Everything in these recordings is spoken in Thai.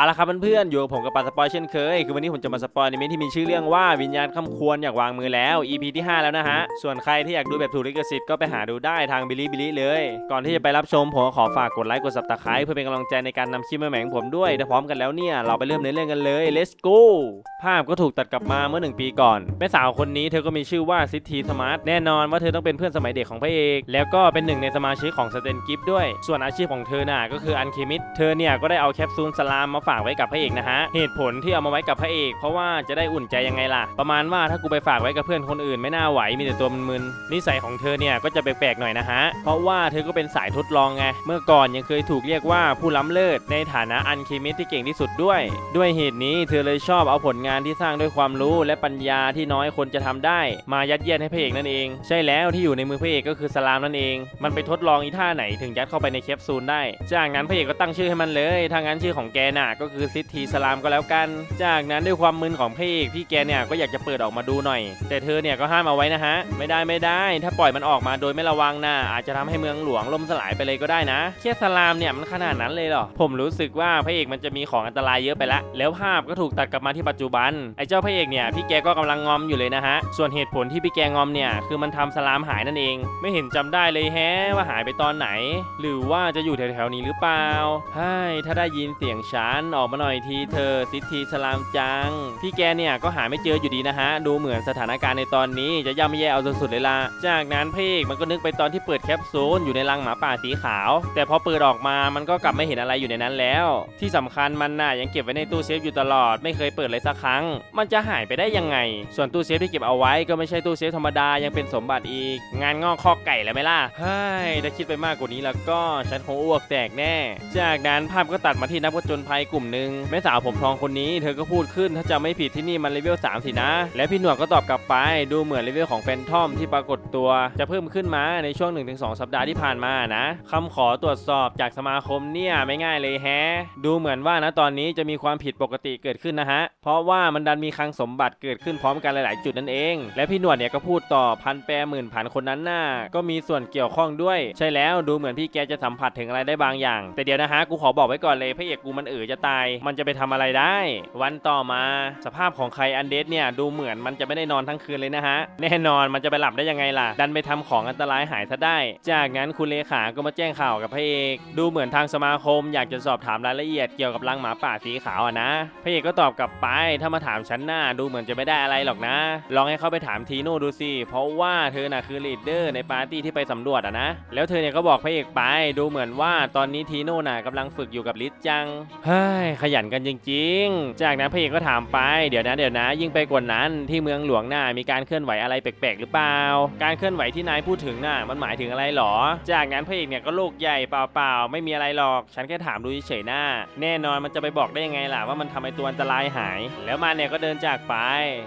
เอาละครับเพื่อนๆอยู่กับผมกับปาสปอยเช่นเคย คือวันนี้ผมจะมาสปอยในเมนที่มีชื่อเรื่องว่าวิญญาณคำควรอยากวางมือแล้ว EP ที่ 5 แล้วนะฮะ ส่วนใครที่อยากดูแบบถูกลิขสิทธิ์ก็ไปหาดูได้ทางบิลิบิลิเลย ก่อนที่จะไปรับชมผมก็ขอฝากกดไลค์กด subscribe เพื่อเป็นกำลังใจในการนำคลิปมาแหม่งผมด้วยถ้าพร้อมกันแล้วเนี่ย เราไปเริ่มในเรื่องกันเลย let's go ภาพก็ถูกตัดกลับมาเมื่อหนึ่งปีก่อนแม่สาวคนนี้เธอก็มีชื่อว่าซิทีสมาร์ทแน่นอนว่าเธอต้องเป็นเพื่อนสมัยเด็กของพระเอกแล้วก็เป็นหนึ่งในสมาชิกของสเตนกิฟด้วย ส่วนอาชีพของเธอน่ะก็คืออันเคมิดเธอเนี่ยก็ได้เอาแคปซูลสลามมาฝากไว้กับพระเอกนะฮะเหตุผลที่เอามาไว้กับพระเอก เพราะว่าจะได้อุ่นใจยังไงล่ะ ประมาณว่าถ้ากูไปฝากไว้กับเพื่อนคนอื่นไม่น่าไหวมีแต่ตัวมึนๆนิสัยของเธอเนี่ยก็จะแปลกๆหน่อยนะฮะเพราะว่าเธอก็เป็นสายทดลองไงเมื่อก่อนยังเคยถูกเรียกว่าผู้ล้ำเลิศในฐานะอันเคมิดที่เก่งที่สุดด้วย ด้วยเหตุนี้เธอเลยชอบเอาผลงานที่สร้างด้วยความรู้และปัญญาที่น้อยคนจะทำได้ มายัดเยียดให้พระเอกนั่นเอง ใช่แล้วที่อยู่ในมือพระเอกก็คือสลามนั่นเอง มันไปทดลองอีท่าไหนถึงยัดเข้าไปในแคปซูลได้ จากนั้นพระเอกก็ตั้งชื่อให้มันเลยถ้างั้นชื่อของแกน่ะก็คือซิทีสลามก็แล้วกัน จากนั้นด้วยความมึนของพระเอกพี่แกเนี่ยก็อยากจะเปิดออกมาดูหน่อย แต่เธอเนี่ยก็ห้ามเอาไว้นะฮะ ไม่ได้ไม่ได้ ถ้าปล่อยมันออกมาโดยไม่ระวังน่ะอาจจะทำให้เมืองหลวงล่มสลายไปเลยก็ได้นะแค่สลามเนี่ยมันขนาดนั้นเลยเหรอผมรู้สึกว่าพระเอกมันจะมีของอันตรายเยอะไปละแล้วภาพก็ถูกตัดกลับมาที่ปัจจุบันไอ้เจ้าพระเอกเนี่ยพี่แกก็กำลังงอมอยู่เลยนะฮะส่วนเหตุผลที่พี่แกงอมเนี่ยคือมันทำสลามหายนั่นเอง ไม่เห็นจำได้เลยแฮะว่าหายไปตอนไหน หรือว่าจะอยู่แถวๆนี้หรือเปล่าใช่ถ้าได้ยินเสียงฉันออกมาหน่อยทีเธอซิทีสลามจัง พี่แกเนี่ยก็หาไม่เจออยู่ดีนะฮะ ดูเหมือนสถานการณ์ในตอนนี้จะย่ำแย่เอาสุดๆเลยล่ะ จากนั้นพระเอกมันก็นึกไปตอนที่เปิดแคปซูลอยู่ในรังหมาป่าสีขาว แต่พอเปิดออกมามันก็กลับไม่เห็นอะไรอยู่ในนั้นแล้ว ที่สำคัญมันน่ะยังเก็บไว้ในตู้เซฟอยู่ตลอดไม่เคยเปิดเลยสักครั้ง มันจะหายไปได้ยังไง ส่วนตู้เซฟที่เก็บเอาไว้ก็ไม่ใช่ตู้เซฟธรรมดายังเป็นสมบัติอีก งานงอกข้อไก่แล้วไหมล่ะเฮ้ยถ้าคิดไปมากกว่านี้แล้วก็ฉันคงอ้วกแตกแน่ จากนั้นภาพก็ตัดมาที่นักผจญภัยกลุ่มหนึ่งแม่สาวผมทองคนนี้เธอก็พูดขึ้นถ้าจะไม่ผิดที่นี่มันเลเวล3สินะ และพี่หนวดก็ตอบกลับไป ดูเหมือนเลเวลของแฟนทอมที่ปรากฏตัวจะเพิ่มขึ้นมาในช่วง 1-2 สัปดาห์ที่ผ่านมานะคำขอตรวจสอบจากสมาคมเนี่ยไม่ง่ายเลยแฮะ ดูเหมือนว่านะตอนนี้จะมีความผิดปกติเกิดขึ้นนะฮะ เพราะว่ามันดันมีคลังสมบัติเกิดขึ้นพร้อมกันหลาย ๆ จุดนั่นเอง และพี่หนวดเนี่ยก็พูดต่อพันแปรหมื่นผันคนนั้นน่ะก็มีส่วนเกี่ยวข้องด้วย ใช่แล้วดูเหมือนพี่แกจะสัมผัสถึงอะไรได้บางอย่าง แต่เดี๋ยวนะฮะกูขอบอกไว้ก่อนเลยพระเอกกูมันเอ๋อจะตาย มันจะไปทำอะไรได้ วันต่อมาสภาพของใครอันเดสเนี่ยดูเหมือนมันจะไม่ได้นอนทั้งคืนเลยนะฮะ แน่นอนมันจะไปหลับได้ยังไงล่ะ ดันไปทำของอันตรายหายซะได้ จากนั้นคุณเลขาก็มาแจ้งข่าวกับพระเอก ดูเหมือนทางสมาคมอยากจะสอบถามรายละเอียดเกี่ยวกับรังหมาป่าสีขาวอะนะพระเอกก็ตอบกลับไปถ้ามาถามฉันหน้าดูเหมือนจะไม่ได้อะไรหรอกนะ ลองให้เขาไปถามทีโน่ดูสิเพราะว่าเธอน่ะคือลีดเดอร์ในปาร์ตี้ที่ไปสำรวจอะนะแล้วเธอเนี่ยก็บอกพระเอกไป ดูเหมือนว่าตอนนี้ทีโน่น่ะกำลังฝึกอยู่กับลิศจังเฮ้ยขยันกันจริง ๆ จากนั้นพระเอกก็ถามไป เดี๋ยวนะเดี๋ยวนะ ยิ่งไปกว่านั้นที่เมืองหลวงน่ะมีการเคลื่อนไหวอะไรแปลกๆหรือเปล่า การเคลื่อนไหวที่นายพูดถึงน่ะมันหมายถึงอะไรหรอ จากนั้นพระเอกเนี่ยก็โลกใหญ่เปล่าๆไม่มีอะไรหรอก ฉันแค่ถามดูเฉยๆหน้า แน่นอนมันจะไปบอกได้ยังไงล่ะว่ามันทำไอตัวอันตรายหาย แล้วมันเนี่ยก็เดินจากไป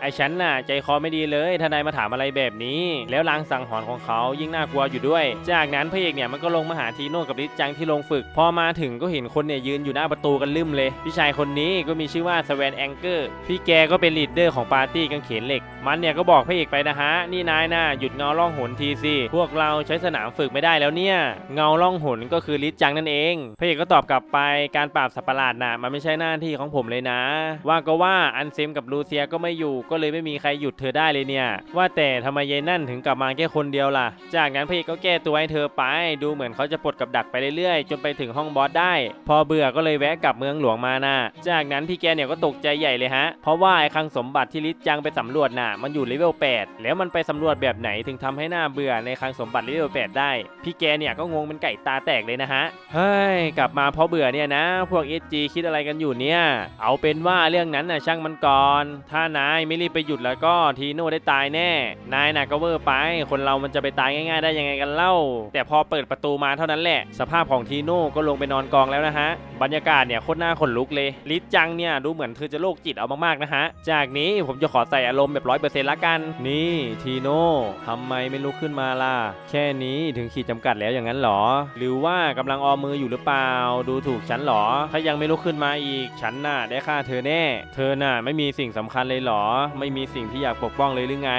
ไอ้ฉันน่ะใจคอไม่ดีเลยถ้านายมาถามอะไรแบบนี้ แล้วลางสังหรณ์ของเขายิ่งน่ากลัวอยู่ด้วย จากนั้นพระเอกเนี่ยมันก็ลงมาหาทีโน่กับลิจังที่ลงฝึก พอมาถึงก็เห็นคนเนี่ยยืนอยู่หน้าประตูกันลืมเลย พี่ชายคนนี้ก็มีชื่อว่าสแวนแองเกอร์พี่แกก็เป็นลีดเดอร์ของปาร์ตี้กางเขนเหล็ก มันเนี่ยก็บอกพระเอกไปนะฮะ นี่นายน่ะหยุดเงาล่องหนทีสิพวกเราใช้สนามฝึกไม่ได้แล้วเนี่ย เงาล่องหนก็คือลิซจังนั่นเองพระเอกก็ตอบกลับไปการปราบสัตว์ประหลาดน่ะมันไม่ใช่หน้าที่ของผมเลยนะ ว่าก็ว่าอันเซมกับลูเซียก็ไม่อยู่ก็เลยไม่มีใครหยุดเธอได้เลยเนี่ย ว่าแต่ทำไมยายนั่นถึงกลับมาแค่คนเดียวล่ะ จากนั้นพระเอกก็แก้ตัวให้เธอไป ดูเหมือนเขาจะปลดกับดักไปเรื่อยๆ จนไปถึงห้องบอสได้ พอเบื่อก็เลยแวะกลับเมืองหลวงมานะจากนั้นพี่แกเนี่ยก็ตกใจใหญ่เลยฮะ เพราะว่าไอ้คลังสมบัติที่ลิศจังไปสำรวจน่ะ มันอยู่เลเวล 8 แล้วมันไปสำรวจแบบไหนถึงทำให้หน้าเบื่อในคลังสมบัติเลเวล 8 ได้ พี่แกเนี่ยก็งงเป็นไก่ตาแตกเลยนะฮะ เฮ้ย กลับมาเพราะเบื่อเนี่ยนะ พวก SG คิดอะไรกันอยู่เนี่ย เอาเป็นว่าเรื่องนั้นน่ะช่างมันก่อน ถ้านายไม่รีบไปหยุดแล้วก็ทีโน่ได้ตายแน่ นายน่ะก็เวอร์ไป คนเรามันจะไปตายง่ายๆ ได้ยังไงกันเล่า แต่พอเปิดประตูมาเท่านั้นแหละ สภาพของทีโน่ก็ลงไปนอนกองแล้วนะฮะ บรรยากาศเนี่ยโคตรน่าขนลุกเลยลิซจังเนี่ยดูเหมือนเธอจะโรคจิตเอามากๆนะฮะ จากนี้ผมจะขอใส่อารมณ์แบบร้อยเปอร์เซ็นต์ละกัน นี่ทีโน่ทำไมไม่ลุกขึ้นมาล่ะ แค่นี้ถึงขีดจำกัดแล้วอย่างนั้นหรอ หรือว่ากำลังออมมืออยู่หรือเปล่า ดูถูกฉันหรอ ถ้ายังไม่ลุกขึ้นมาอีกฉันน่ะได้ฆ่าเธอแน่ เธอน่ะไม่มีสิ่งสำคัญเลยหรอ ไม่มีสิ่งที่อยากปกป้องเลยหรือไง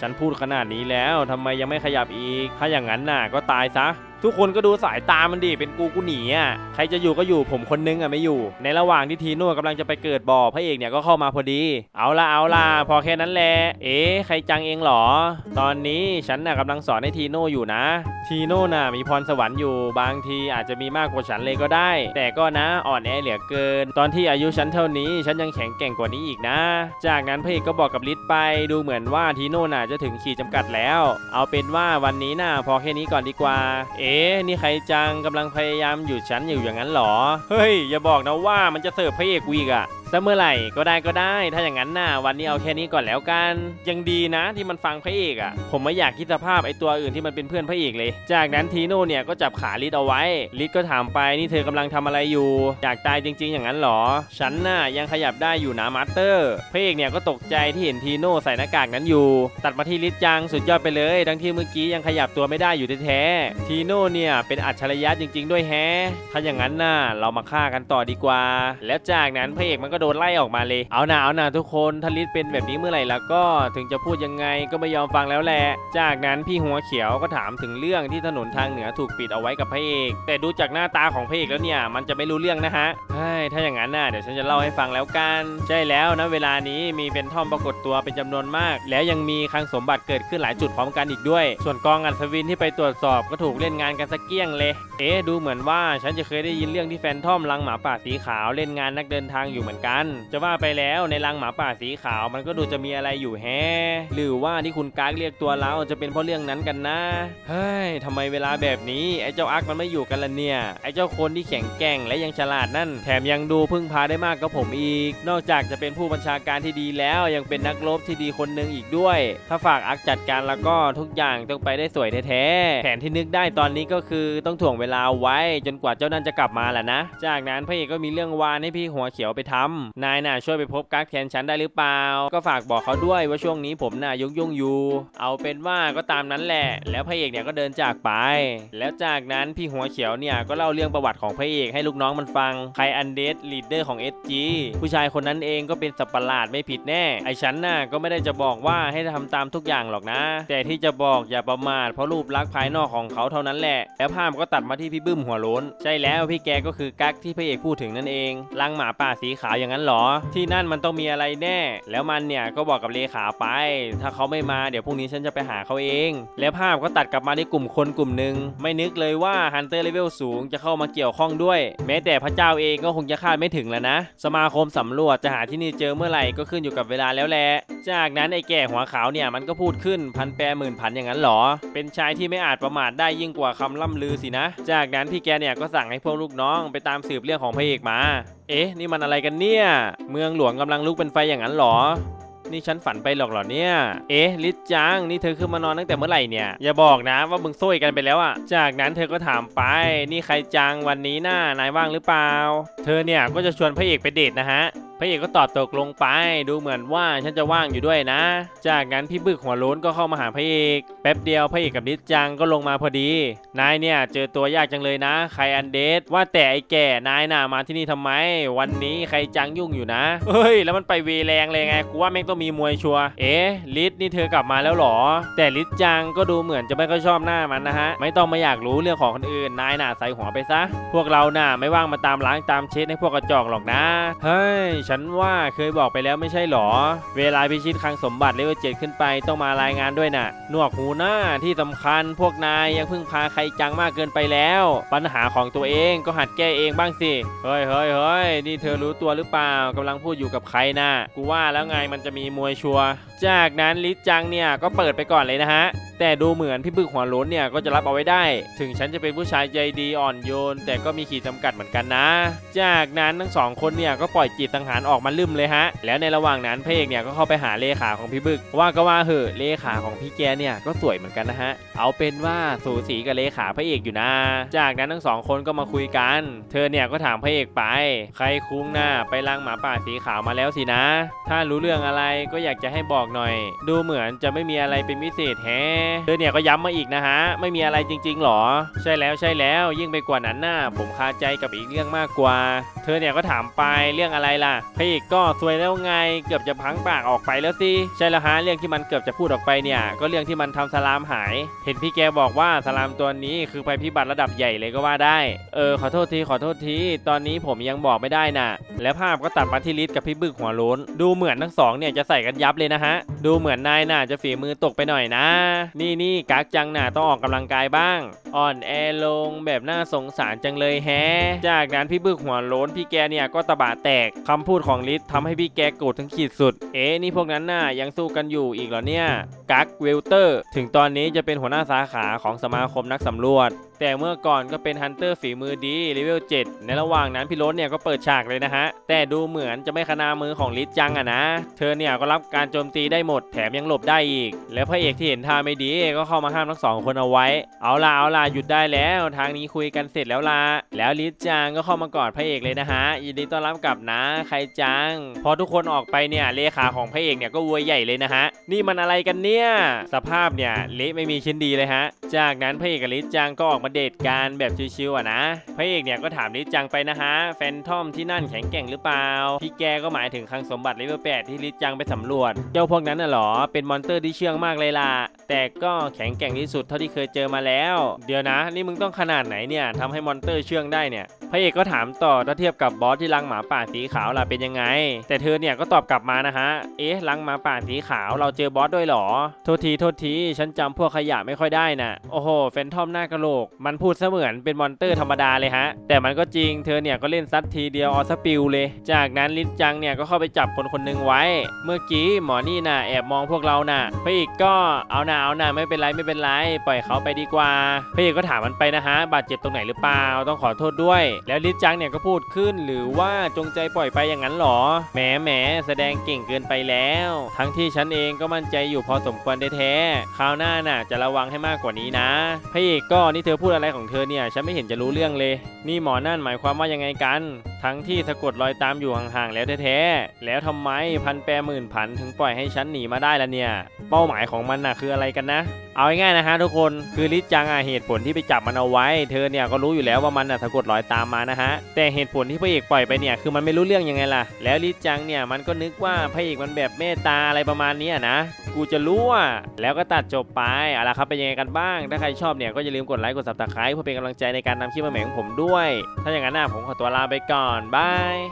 ฉันพูดขนาดนี้แล้วทำไมยังไม่ขยับอีก ถ้าอย่างนั้นน่ะก็ตายซะ ทุกคนก็ดูสายตามันดิเป็นกูกูหนีอะใครจะอยู่ก็อยู่ผมคนนึงอะไม่อยู่ ในระหว่างที่ทีโน่กำลังจะไปเกิดบ่อพระเอกเนี่ยก็เข้ามาพอดี เอาละเอาละพอแค่นั้นแหละเอ๊ะใครจังเองเหรอ ตอนนี้ฉันน่ะกำลังสอนให้ทีโน่อยู่นะ ทีโน่น่ะมีพรสวรรค์อยู่บางทีอาจจะมีมากกว่าฉันเลยก็ได้ แต่ก็นะอ่อนแอเหลือเกิน ตอนที่อายุฉันเท่านี้ฉันยังแข็งแกร่งกว่านี้อีกนะ จากนั้นพระเอกก็บอกกับลิศไปดูเหมือนว่าทีโน่น่ะจะถึงขีดจำกัดแล้ว เอาเป็นว่าวันนี้น่ะพอแค่นี้ก่อนดีกว่า เอ๊ะนี่ใครจังกำลังพยายามหยุดฉันอยู่อย่างนั้นเหรอ เฮ้ย อย่าบอกนะว่ามันจะเสิร์ฟพระเอกวีกอะซะเมื่อไหร่ก็ได้ก็ได้ ถ้าอย่างนั้นน่ะวันนี้เอาแค่นี้ก่อนแล้วกันยังดีนะที่มันฟังพระเอกอะผมไม่อยากคิดสภาพไอ้ตัวอื่นที่มันเป็นเพื่อนพระเอกเลย จากนั้นทีโน่เนี่ยก็จับขาลิศเอาไว้ลิศก็ถามไปนี่เธอกำลังทำอะไรอยู่ อยากตายจริง ๆ อย่างนั้นเหรอ ฉันน่ะยังขยับได้อยู่นะมาสเตอร์พระเอกเนี่ยก็ตกใจที่เห็นทีโน่ใส่หน้ากากนั้นอยู่ ตัดมาที่ลิศจังสุดยอดไปเลย ทั้งที่เมื่อกี้ยังขยับตัวไม่ได้อยู่แท้ๆทีโน่เนี่ยเป็นอัจฉริยะจริง ๆ ด้วยแฮะถ้าอย่างนั้นน่ะเรามาฆ่ากันต่อดีกว่า แล้วจากนั้นพระเอกมันก็ก็โดนไล่ออกมาเลย เอาหนาเอาหนาทุกคนถ้าลิศเป็นแบบนี้เมื่อไหร่แล้วก็ถึงจะพูดยังไงก็ไม่ยอมฟังแล้วแหละ จากนั้นพี่หัวเขียวก็ถามถึงเรื่องที่ถนนทางเหนือถูกปิดเอาไว้กับพระเอก แต่ดูจากหน้าตาของพระเอกแล้วเนี่ยมันจะไม่รู้เรื่องนะฮะเฮ้ยถ้าอย่างนั้นน่ะเดี๋ยวฉันจะเล่าให้ฟังแล้วกัน ใช่แล้วนะเวลานี้มีเป็นทอมปรากฏตัวเป็นจำนวนมาก แล้วยังมีคลังสมบัติเกิดขึ้นหลายจุดพร้อมกันอีกด้วย ส่วนกองอัศวินที่ไปตรวจสอบก็ถูกเล่นงานกันสักเกี้ยงเลย เอ๊ดูเหมือนว่าฉันจะเคยได้ยินเรื่องที่แฟนทอมลังหมาป่าสีขาวเล่นงานนักเดินทางอยู่เหมือนกันจะว่าไปแล้วในลังหมาป่าสีขาวมันก็ดูจะมีอะไรอยู่แฮะหรือว่าที่คุณกากเรียกตัวเราจะเป็นเพราะเรื่องนั้นกันนะ เฮ้ยทำไมเวลาแบบนี้ไอ้เจ้าอาร์คมันไม่อยู่กันละเนี่ย ไอ้เจ้าคนที่แข็งแกร่งและยังฉลาดนั่น แถมยังดูพึ่งพาได้มากกับผมอีก นอกจากจะเป็นผู้บัญชาการที่ดีแล้วยังเป็นนักรบที่ดีคนหนึ่งอีกด้วย ถ้าฝากอาร์คจัดการแล้วก็ทุกอย่างต้องไปได้สวยแท้ๆ แผนที่นึกได้ตอนนี้ก็คือต้องถ่วงเวลาไว้ จนกว่าเจ้านั่นจะกลับมาแหละนะ จากนั้นพระเอกก็มีเรื่องวานให้พี่หัวเขียวไปทำนายน่ะช่วยไปพบกั๊กแทนฉันได้หรือเปล่า ก็ฝากบอกเขาด้วยว่าช่วงนี้ผมน่ะยุ่งยุ่งอยู่ เอาเป็นว่าก็ตามนั้นแหละ แล้วพระเอกเนี่ยก็เดินจากไป แล้วจากนั้นพี่หัวเขียวเนี่ยก็เล่าเรื่องประวัติของพระเอกให้ลูกน้องมันฟังใครอันเดสลีดเดอร์ของ SG ผู้ชายคนนั้นเองก็เป็นสัตว์ประหลาดไม่ผิดแน่ ไอฉันน่ะก็ไม่ได้จะบอกว่าให้ทำตามทุกอย่างหรอกนะ แต่ที่จะบอกอย่าประมาทเพราะรูปลักษณ์ภายนอกของเขาเท่านั้นแหละ แล้วภาพก็ตัดมาที่พี่บึ้มหัวโล้น ใช่แล้วพี่แกก็คือกั๊กที่พระเอกพูดถึงนั่นเองลังหมาป่าสีขาวอย่างนั้นเหรอ ที่นั่นมันต้องมีอะไรแน่ แล้วมันเนี่ยก็บอกกับเลขาไป ถ้าเขาไม่มาเดี๋ยวพรุ่งนี้ฉันจะไปหาเขาเอง แล้วภาพก็ตัดกลับมาที่กลุ่มคนกลุ่มหนึ่งไม่นึกเลยว่าฮันเตอร์เลเวลสูงจะเข้ามาเกี่ยวข้องด้วย แม้แต่พระเจ้าเองก็คงจะคาดไม่ถึงแล้วนะ สมาคมสำรวจจะหาที่นี่เจอเมื่อไหร่ก็ขึ้นอยู่กับเวลาแล้วแหละจากนั้นไอ้แก่หัวขาวเนี่ยมันก็พูดขึ้นพันแปรหมื่นพันอย่างนั้นเหรอ เป็นชายที่ไม่อาจประมาทได้ยิ่งกว่าคำล่ำลือสินะ จากนั้นพี่แกเนี่ยก็สั่งให้พวกลูกน้องไปตามสืบเรื่องของพระเอกมา เอ๊ะ นี่มันอะไรกันเนี่ย เมืองหลวงกำลังลุกเป็นไฟอย่างนั้นหรอ นี่ฉันฝันไปหรอกหรอเนี่ย เอ๊ะ ลิศจัง นี่เธอขึ้นมานอนตั้งแต่เมื่อไหร่เนี่ย อย่าบอกนะว่ามึงโซ่กันไปแล้วอะจากนั้นเธอก็ถามไป นี่ใครจังวันนี้หน้านายว่างหรือเปล่า เธอเนี่ยก็จะชวนพระเอกไปเดทนะฮะพระเอกก็ตอบตกลงไป ดูเหมือนว่าฉันจะว่างอยู่ด้วยนะ จากนั้นพี่บึกหัวโล้นก็เข้ามาหาพระเอกแป๊บเดียวพระเอกกับนิดจังก็ลงมาพอดี นายเนี่ยเจอตัวยากจังเลยนะ ใครอันเดสว่าแต่ไอ้แก่นายน่ะมาที่นี่ทำไม วันนี้ใครจังยุ่งอยู่นะเฮ้ยแล้วมันไปเวแรงเลยไงกูว่าแม่งต้องมีมวยชัวเอ๊ะลิศนี่เธอกลับมาแล้วหรอ แต่ลิศจังก็ดูเหมือนจะไม่ค่อยชอบหน้ามันนะฮะไม่ต้องมาอยากรู้เรื่องของคนอื่นนายน่ะใส่หัวไปซะ พวกเราน่ะไม่ว่างมาตามล้างตามเช็ดให้พวกกระจอกหรอกนะเฮ้ยฉันว่าเคยบอกไปแล้วไม่ใช่หรอ เวลาพิชิตคลังสมบัติเลเวลเจ็ดขึ้นไปต้องมารายงานด้วยน่ะ หนวกหูหน้าที่สำคัญพวกนายยังพึ่งพาใครจังมากเกินไปแล้ว ปัญหาของตัวเองก็หัดแก้เองบ้างสิ เฮ้ยเฮ้ยเฮ้ยนี่เธอรู้ตัวหรือเปล่ากำลังพูดอยู่กับใครน่ะ กูว่าแล้วไงมันจะมีมวยชัวร์จากนั้นลิจังเนี่ยก็เปิดไปก่อนเลยนะฮะ แต่ดูเหมือนพี่บึกหัวโล้นเนี่ยก็จะรับเอาไว้ได้ ถึงฉันจะเป็นผู้ชายใจดีอ่อนโยน แต่ก็มีขีดจำกัดเหมือนกันนะ จากนั้นทั้งสองคนเนี่ยก็ปล่อยจิตสังหารออกมาลืมเลยฮะ แล้วในระหว่างนั้นพระเอกเนี่ยก็เข้าไปหาเลขาของพี่บึก ว่าก็ว่าเหอะเลขาของพี่แกเนี่ยก็สวยเหมือนกันนะฮะ เอาเป็นว่าสูสีกับเลขาพระเอกอยู่นะ จากนั้นทั้งสองคนก็มาคุยกัน เธอเนี่ยก็ถามพระเอกไป ใครคุ้งหน้าไปลังหมาป่าสีขาวมาแล้วสินะ ถ้ารู้เรื่องอะไรก็อยากจะให้บอกหน่อย ดูเหมือนจะไม่มีอะไรเป็นพิเศษแฮะเธอเนี่ยก็ย้ำมาอีกนะฮะ ไม่มีอะไรจริงๆหรอ ใช่แล้วใช่แล้ว ยิ่งไปกว่านั้นน่ะผมคาใจกับอีกเรื่องมากกว่า เธอเนี่ยก็ถามไปเรื่องอะไรล่ะพระเอกก็ซวยแล้วไง เกือบจะพังปากออกไปแล้วสิ ใช่แล้วฮะเรื่องที่มันเกือบจะพูดออกไปเนี่ย ก็เรื่องที่มันทำสลามหาย เห็นพี่แกบอกว่าสลามตัวนี้คือภัยพิบัติระดับใหญ่เลยก็ว่าได้ เออขอโทษทีขอโทษที ตอนนี้ผมยังบอกไม่ได้น่ะ แล้วภาพก็ตัดมาที่ลิศกับพี่บึกหัวโล้น ดูเหมือนทั้งสองเนี่ยจะใส่กันยับเลยนะฮะ ดูเหมือนนายน่ะจะฝีมือตกไปหน่อยนะนี่นี่กักจังน่ะต้องออกกำลังกายบ้าง อ่อนแอลงแบบน่าสงสารจังเลยแฮะ จากนั้นพี่บึกหัวโล้นพี่แกเนี่ยก็ตะบะแตกคำพูดของลิศทำให้พี่แกโกรธถึงขีดสุด เอ๊ะนี่พวกนั้นน่ะยังสู้กันอยู่อีกเหรอเนี่ยกักเวลเตอร์ ถึงตอนนี้จะเป็นหัวหน้าสาขาของสมาคมนักสำรวจแต่เมื่อก่อนก็เป็นฮันเตอร์ฝีมือดีเลเวล7 ในระหว่างนั้นพี่รสเนี่ยก็เปิดฉากเลยนะฮะ แต่ดูเหมือนจะไม่ขนามือของลิศจังอะนะ เธอเนี่ยก็รับการโจมตีได้หมดแถมยังหลบได้อีก แล้วพระเอกที่เห็นท่าไม่ดีก็เข้ามาห้ามทั้งสองคนเอาไว้ เอาล่ะเอาล่ะหยุดได้แล้วทางนี้คุยกันเสร็จแล้วล่ะแล้วลิศจังก็เข้ามากอดพระเอกเลยนะฮะยินดีต้อนรับกลับนะใครจัง พอทุกคนออกไปเนี่ยเลขาของพระเอกเนี่ยก็อวยใหญ่เลยนะฮะนี่มันอะไรกันเนี่ยสภาพเนี่ยเละไม่มีชิ้นดีเลยฮะ จากนั้นพระเอกกับลิศจังก็ออกมาเดทกันแบบชิวๆอะนะพระเอกเนี่ยก็ถามลิจังไปนะฮะแฟนทอมที่นั่นแข็งแกร่งหรือเปล่า พี่แกก็หมายถึงคลังสมบัติเลเวลแปดที่ลิจังไปสำรวจ เจ้าพวกนั้นน่ะหรอ เป็นมอนเตอร์ที่เชื่องมากเลยล่ะ แต่ก็แข็งแกร่งที่สุดเท่าที่เคยเจอมาแล้ว เดี๋ยวนะ นี่มึงต้องขนาดไหนเนี่ยทำให้มอนเตอร์เชื่องได้เนี่ยพระเอกก็ถามต่อถ้าเทียบกับบอสที่ลังหมาป่าสีขาวล่ะเป็นยังไง แต่เธอเนี่ยก็ตอบกลับมานะฮะ เอ๊ะลังหมาป่าสีขาวเราเจอบอสด้วยหรอ โทษทีโทษทีฉันจำพวกขยะไม่ค่อยได้น่ะโอ้โหแฟนทอมหน้ากะโหลก มันพูดเสมือนเป็นมอนเตอร์ธรรมดาเลยฮะ แต่มันก็จริงเธอเนี่ยก็เล่นซัดทีเดียวออสปิลเลย จากนั้นลินจังเนี่ยก็เข้าไปจับคนคนหนึ่งไว้ เมื่อกี้หมอนี่น่ะแอบมองพวกเราน่ะพระเอกก็เอาน่าเอาหน่าไม่เป็นไรไม่เป็นไร ปล่อยเขาไปดีกว่าพระเอกก็ถามมันไปนะฮะ บาดเจ็บตรงไหนหรือเปล่า ต้องขอโทษด้วย แล้วลิจังเนี่ยก็พูดขึ้นหรือว่าจงใจปล่อยไปอย่างนั้นหรอ แหมแหมแสดงเก่งเกินไปแล้ว ทั้งที่ฉันเองก็มั่นใจอยู่พอสมควรแท้ๆคราวหน้าน่ะ จะระวังให้มากกว่านี้นะพระเอกก็นี่เธอพูดอะไรของเธอเนี่ยฉันไม่เห็นจะรู้เรื่องเลย นี่หมอนั่นหมายความว่ายังไงกัน ทั้งที่สะกดรอยตามอยู่ห่างๆแล้วแท้ๆแล้วทำไมพันแปรหมื่นผันถึงปล่อยให้ฉันหนีมาได้ละเนี่ย เป้าหมายของมันน่ะคืออะไรกันนะ เอาง่ายๆนะฮะทุกคนคือลิจจังอะเหตุผลที่ไปจับมันเอาไว้ เธอเนี่ยก็รู้อยู่แล้วว่ามันน่ะสะกดรอยตามมานะฮะแต่เหตุผลที่พระเอกปล่อยไปเนี่ยคือมันไม่รู้เรื่องยังไงล่ะ แล้วลิจจังเนี่ยมันก็นึกว่าพระเอกมันแบบเมตตาอะไรประมาณนี้นะกูจะรู้อะแล้วก็ตัดจบไปเอาละครับเป็นยังไงกันบ้าง ถ้าใครชอบเนี่ยก็อย่าลืมกดไลค์กด subscribe เพื่อเป็นกำลังใจในการทำคลิปใหม่ของผมด้วย ถ้าอย่างนั้นนะผมขอตัวลาไปก่อนบาย